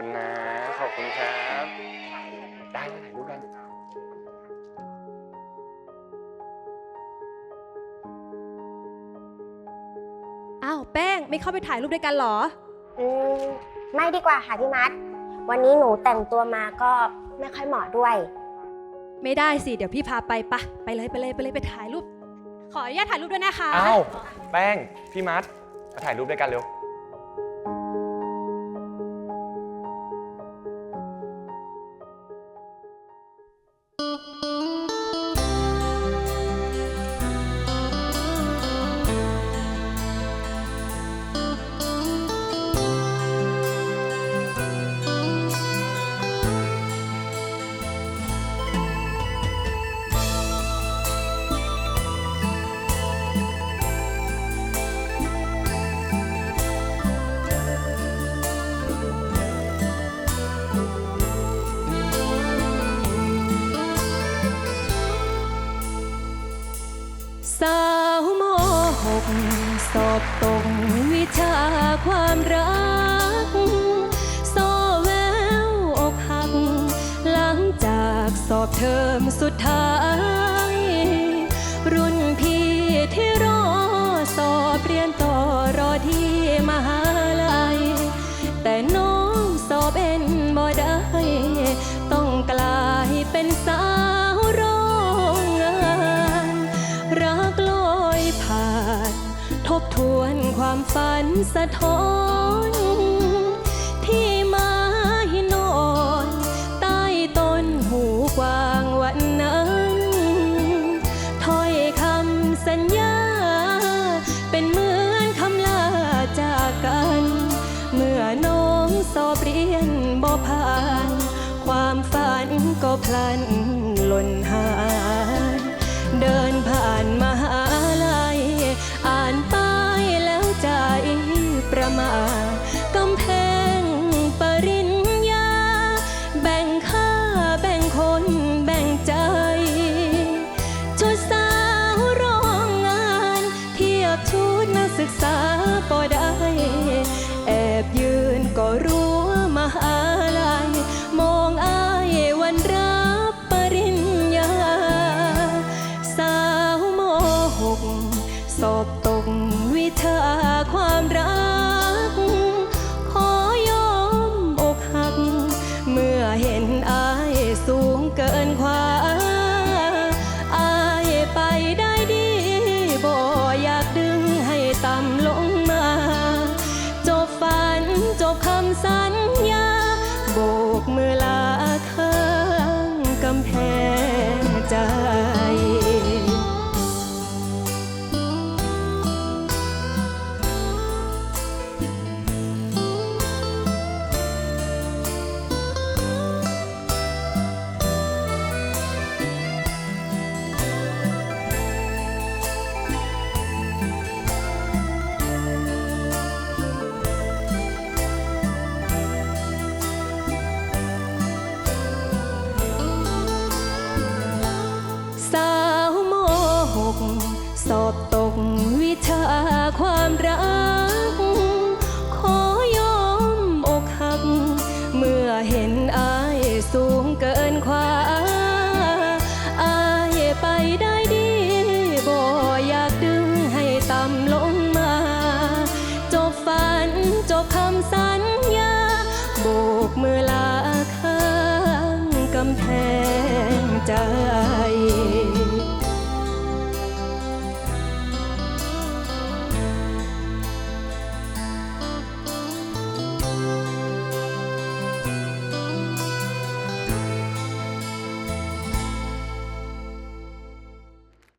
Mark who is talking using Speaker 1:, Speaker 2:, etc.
Speaker 1: คุณนะ ขอบคุณครับ ได้มาถ่ายรูปกัน
Speaker 2: อ้าวแป้งไม่เข้าไปถ่ายรูปด้วยกันเหรอ
Speaker 3: อืมไม่ดีกว่าค่ะพี่มัด วันนี้หนูแต่งตัวมาก็ไม่ค่อยเหมาะด้วย
Speaker 2: ไม่ได้สิ เดี๋ยวพี่พาไปปะไปเลยไปเลยไปเลยไปถ่ายรูป ขออนุญาตถ่ายรูปด้วยนะคะ อ้
Speaker 1: าว แป้ง พี่มัด มาถ่ายรูปด้วยกันเร็ว
Speaker 2: สอบตกวิชาความรักโซแววอกหัก หลังจากสอบเทอมสุดท้าย รุ่น ทบทวนความฝันสะท้อน ที่มาหินอนใต้ต้นหูกวางวันนั้นถ้อยคำสัญญา เป็นเหมือนคำลาจากกัน เมื่อน้องสอบเรียนบ่ผ่าน ความฝันก็พลันหล่นหา บชุดนักศึกษาก็ได้ แอบยืนก็รู้มหาลัยมองอายวันรับปริญญา สาวโมหก สอบตกวิชาความรัก สัญญาโบกมือลาข้างกำแพงใจ